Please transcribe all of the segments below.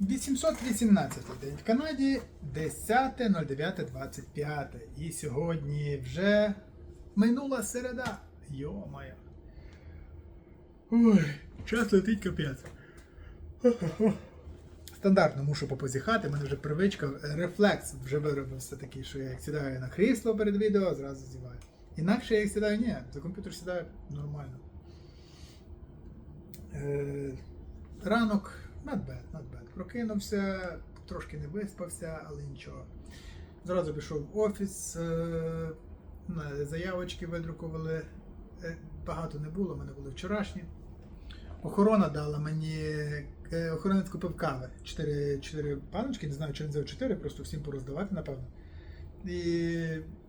818 день в Канаді 10.09.25. І сьогодні вже минула середа. Йо-моє. Ой, час летить капець. Стандартно мушу попозіхати, в мене вже привичка, рефлекс вже виробився такий, що я як сідаю на крісло перед відео, зразу зіваю. Інакше я як сідаю, ні, за комп'ютер сідаю нормально. Е, ранок, not bad, not bad. Прокинувся, трошки не виспався, але нічого. Зразу пішов в офіс, е, заявочки видрукували. Е, Багато не було, в мене були вчорашні. Охорона дала мені. е, Охоронець купив кави. Чотири, баночки, не знаю, чи він взяв чотири, просто всім пороздавати, напевно. І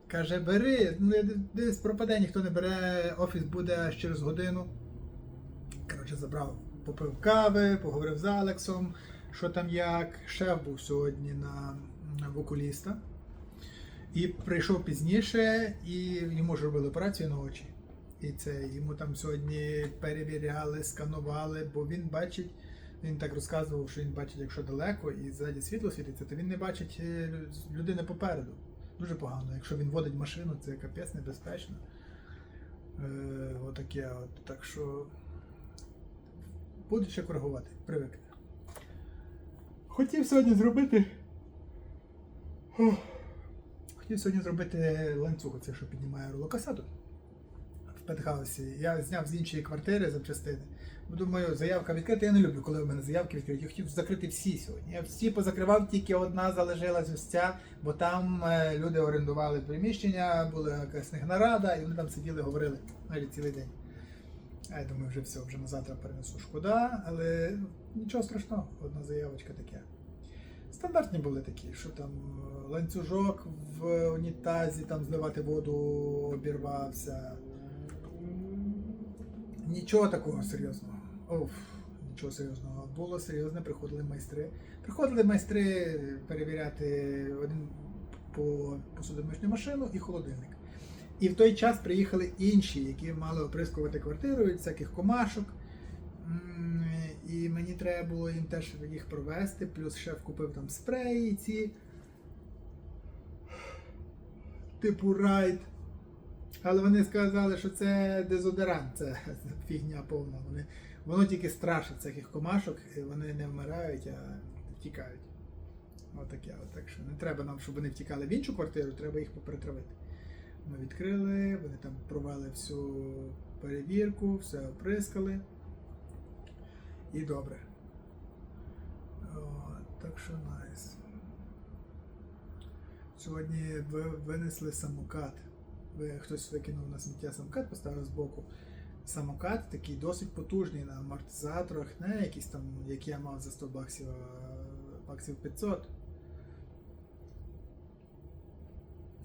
каже, бери, ну, десь пропаде, ніхто не бере, офіс буде через годину. Коротше, забрав, попив кави, поговорив з Алексом, що там як. Шеф був сьогодні на, на в окуліста. І прийшов пізніше, і йому ж робили операцію на очі. І це йому там сьогодні перевіряли, сканували, бо він бачить, він так розказував, що він бачить, якщо далеко і ззаді світло світиться, то він не бачить е, людини попереду. Дуже погано. Якщо він водить машину, це капець небезпечно. Е, отаке от. Так що буду ще коригувати, привикне. Хотів сьогодні зробити. Хотів сьогодні зробити ланцюг, оце, що піднімає рулокасаду в пентхаусі. Я зняв з іншої квартири запчастини. Бо Думаю, заявка відкрита. Я не люблю, коли в мене заявки відкриті. Я хотів закрити всі сьогодні. Я всі позакривав, тільки одна залишилась ось ця, бо там е, люди орендували приміщення, була якась нарада, і вони там сиділи, говорили навіть цілий день. А я думаю, вже все, вже на завтра перенесу шкода, але нічого страшного, одна заявочка таке. Стандартні були такі, що там е, ланцюжок в унітазі, там зливати воду обірвався. Нічого такого серйозного. Оф, нічого серйозного. Було серйозне, приходили майстри. Приходили майстри перевіряти один по посудомишню машину і холодильник. І в той час приїхали інші, які мали оприскувати квартиру від всяких комашок. І мені треба було їм теж їх провести, плюс шеф купив там спреї ці. Типу райд. Але вони сказали, що це дезодорант, це фігня повна. Вони, воно тільки страшить всяких комашок, і вони не вмирають, а втікають. Отаке. От, так що не треба нам, щоб вони втікали в іншу квартиру, треба їх поперетравити. Ми відкрили, вони там провели всю перевірку, все оприскали. І добре. О, так що найс. Сьогодні ви винесли самокат. Ви, хтось викинув на сміття самокат, поставив збоку. Самокат такий досить потужний на амортизаторах, не якийсь там, який я мав за 100 баксів, баксів 500.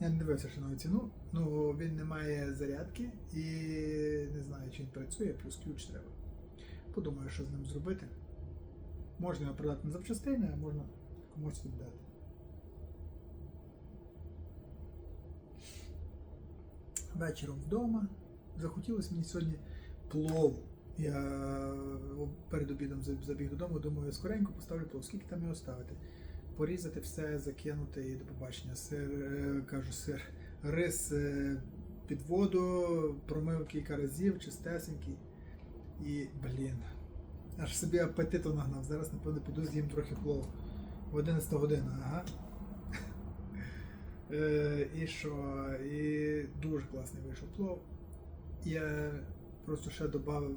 Я не дивився ще на ціну. Ну, він не має зарядки і не знаю, чи він працює, плюс ключ треба. Подумаю, що з ним зробити. Можна його продати на запчастини, а можна комусь віддати. Вечором вдома. Захотілося мені сьогодні плов. Я перед обідом забіг додому, думаю, скоренько поставлю плов. Скільки там його ставити? Порізати все, закинути і до побачення. Сир, е, кажу, сир, рис е, під воду, промив кілька разів, чистесенький. І, блін, аж собі апетиту нагнав. Зараз, напевно, піду з'їм трохи плов. В 11 година, ага. Е, І що? І дуже класний вийшов плов. Я просто ще додав,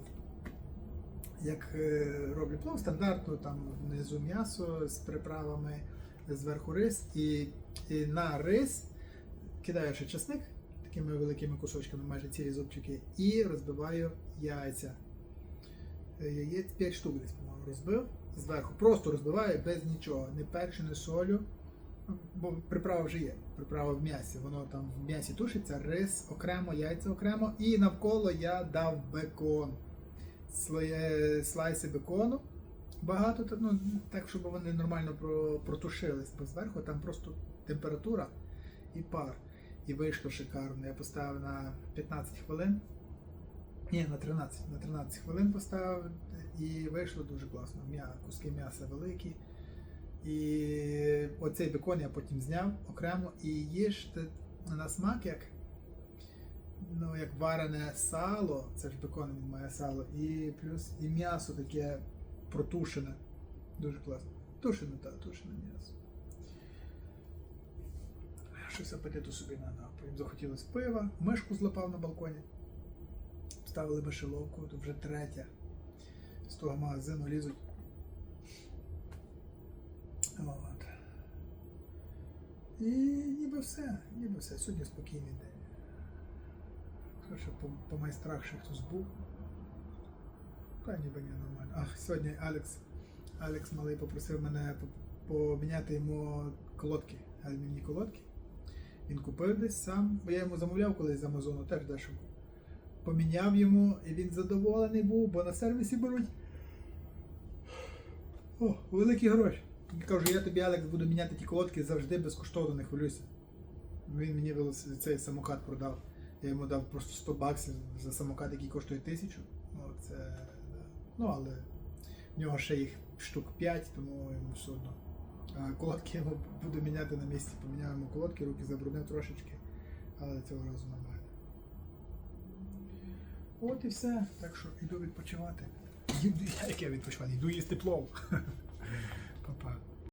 як роблю плов, стандартно, там внизу м'ясо з приправами, зверху рис, і, і на рис кидаю ще часник такими великими кусочками, майже цілі зубчики, і розбиваю яйця. Е, Яєць 5 штук десь, по-моєму, розбив зверху. Просто розбиваю без нічого, не перчу, не солю. Бо приправа вже є. Приправа в м'ясі. Воно там в м'ясі тушиться, рис окремо, яйця окремо. І навколо я дав бекон. Слайси бекону. Багато, ну, так, щоб вони нормально протушились. Бо зверху там просто температура і пар. І вийшло шикарно. Я поставив на 15 хвилин. Ні, на 13. На 13 хвилин поставив і вийшло дуже класно. М'я, куски м'яса великі. І оцей бекон я потім зняв окремо і їжте на смак як, ну, як варене сало, це ж бекон він має сало, і плюс і м'ясо таке протушене. Дуже класно. Тушене, так, тушене м'ясо. Щось апетиту собі нагнав. Потім захотілося пива, мишку злапав на балконі. Ставили мишеловку, то вже третя. З того магазину лізуть. От. І ніби все, ніби все. Сьогодні спокійний день. Хорошо, по, по майстрах ще хтось був. Та ніби ні, нормально. Ах, сьогодні Алекс. Алекс малий попросив мене поміняти йому колодки, гальмівні колодки. Він купив десь сам, бо я йому замовляв колись з Амазону, теж дешево. Поміняв йому, і він задоволений був, бо на сервісі беруть. О, великі гроші. Він каже, я тобі, Алекс, буду міняти ті колодки завжди безкоштовно, не хвилюйся. Він мені цей самокат продав. Я йому дав просто 100 баксів за самокат, який коштує тисячу. Це. Ну але в нього ще їх штук 5, тому йому все одно. Колодки я буду міняти на місці. поміняємо колодки, руки забруднив трошечки, але цього разу нормально. От і все. Так що йду відпочивати. Їду, як я відпочивати? Йду їсти плов. Па-па.